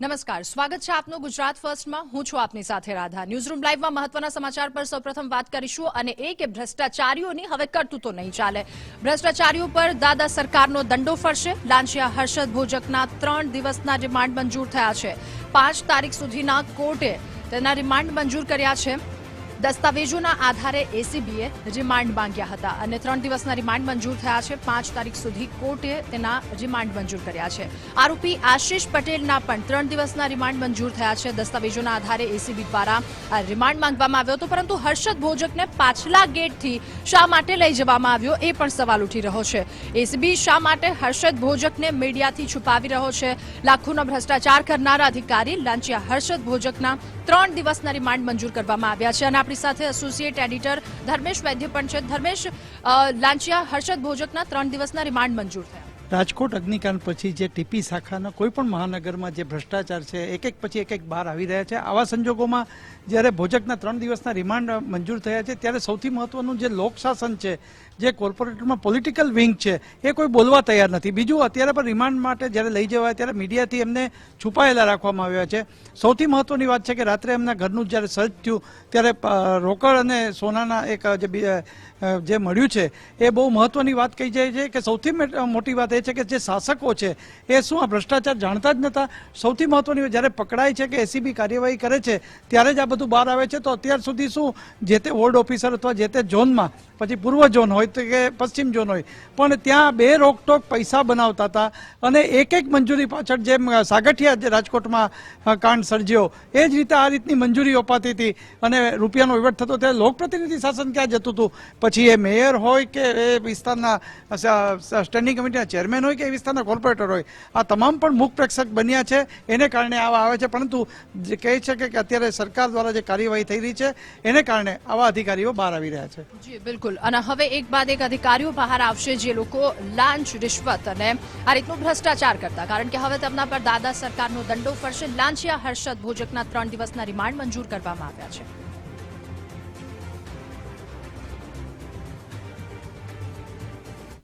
નમસ્કાર. સ્વાગત છે આપનું ગુજરાત ફર્સ્ટમાં. હું છું આપની સાથે રાધા. ન્યૂઝરૂમ લાઈવમાં મહત્વના સમાચાર પર સૌપ્રથમ વાત કરીશું અને એ કે ભ્રષ્ટાચારીઓની હવે કરતું તો નહીં ચાલે. ભ્રષ્ટાચારીઓ પર દાદા સરકારનો દંડો ફરશે. લાંચિયા હર્ષદ ભોજકના ત્રણ દિવસના રિમાન્ડ મંજૂર થયા છે. પાંચ તારીખ સુધીના કોર્ટે તેના રિમાન્ડ મંજૂર કર્યા છે. દસ્તાવેજોના આધારે એસીબીએ રિમાન્ડ માંગ્યા હતા અને ત્રણ દિવસના રિમાન્ડ મંજૂર થયા છે. પાંચ તારીખ સુધી કોર્ટે તેના રિમાન્ડ મંજૂર કર્યા છે. આરોપી આશિષ પટેલના પણ ત્રણ દિવસના રિમાન્ડ મંજૂર થયા છે. દસ્તાવેજોના આધારે એસીબી દ્વારા રિમાન્ડ માંગવામાં આવ્યો હતો, પરંતુ હર્ષદ ભોજકને પાછલા ગેટથી શા માટે લઈ જવામાં આવ્યો એ પણ સવાલ ઉઠી રહ્યો છે. એસીબી શા માટે હર્ષદ ભોજકને મીડિયાથી છુપાવી રહ્યો છે? લાખોનો ભ્રષ્ટાચાર કરનારા અધિકારી લાંચિયા હર્ષદ ભોજકના ત્રણ દિવસના રિમાન્ડ મંજૂર કરવામાં આવ્યા છે અને આપણી સાથે એસોસિએટ એડિટર ધર્મેશ વૈદ્ય પણ છે. ધર્મેશ લાંચિયા હર્ષદ ભોજકના ત્રણ દિવસના રિમાન્ડ મંજૂર થયા. રાજકોટ અગ્નિકાંડ પછી જે ટીપી શાખાના કોઈ પણ મહાનગરમાં જે ભ્રષ્ટાચાર છે એક એક પછી એક એક બહાર આવી રહ્યા છે. આવા સંજોગોમાં જ્યારે ભોજકના ત્રણ દિવસના રિમાન્ડ મંજૂર થયા છે, ત્યારે સૌથી મહત્વનું જે લોકશાસન છે જે કોર્પોરેટરમાં પોલિટિકલ વિંગ છે, એ કોઈ બોલવા તૈયાર નથી. બીજું, અત્યારે પણ રિમાન્ડ માટે જ્યારે લઈ જવાય ત્યારે મીડિયાથી એમને છુપાયેલા રાખવામાં આવ્યા છે. સૌથી મહત્વની વાત છે કે રાત્રે એમના ઘરનું જ્યારે સર્ચ થયું, ત્યારે રોકડ અને સોનાના એક જે જે મળ્યું છે, એ બહુ મહત્વની વાત કહી જાય છે કે સૌથી મોટી વાત એ છે કે જે શાસકો છે, એ શું આ ભ્રષ્ટાચાર જાણતા જ નતા. સૌથી મહત્વની જ્યારે પકડાય છે કે એસીબી કાર્યવાહી કરે છે, ત્યારે જ આ બધું બહાર આવે છે. તો અત્યાર સુધી શું, જે તે વોર્ડ ઓફિસર અથવા જે તે ઝોનમાં, પછી પૂર્વ ઝોન હોય તો કે પશ્ચિમ ઝોન હોય. પણ ત્યાં બે રોકટોક પૈસા બનાવતા હતા અને એક એક મંજૂરી પાછળ જેમ સાગઠિયા જે રાજકોટમાં કાંડ સર્જ્યો, એ જ રીતે આ રીતની મંજૂરી અપાતી હતી અને રૂપિયાનો વહીવટ થતો ત્યારે લોકપ્રતિનિધિ શાસન ક્યાં જતું હતું? પછી એ મેયર હોય કે એ વિસ્તારના સ્ટેન્ડિંગ કમિટીના ચેરમેન હોય કે એ વિસ્તારના કોર્પોરેટર હોય? આ તમામ પણ મુખ પ્રેક્ષક બન્યા છે. એને કારણે આવા આવે છે. પરંતુ જે કહે છે કે અત્યારે સરકાર દ્વારા જે કાર્યવાહી થઈ રહી છે, એને કારણે આવા અધિકારીઓ બહાર આવી રહ્યા છે. જી, બિલકુલ. અને હવે એક બાદ એક અધિકારીઓ બહાર આવશે જે લોકો લાંચ રિશ્વત અને આ રીતનું ભ્રષ્ટાચાર કરતા. કારણ કે હવે તેમના પર દાદા સરકારનો દંડો ફરશે. લાંચિયા હર્ષદ ભોજકના ત્રણ દિવસના રિમાન્ડ મંજૂર કરવામાં આવ્યા છે.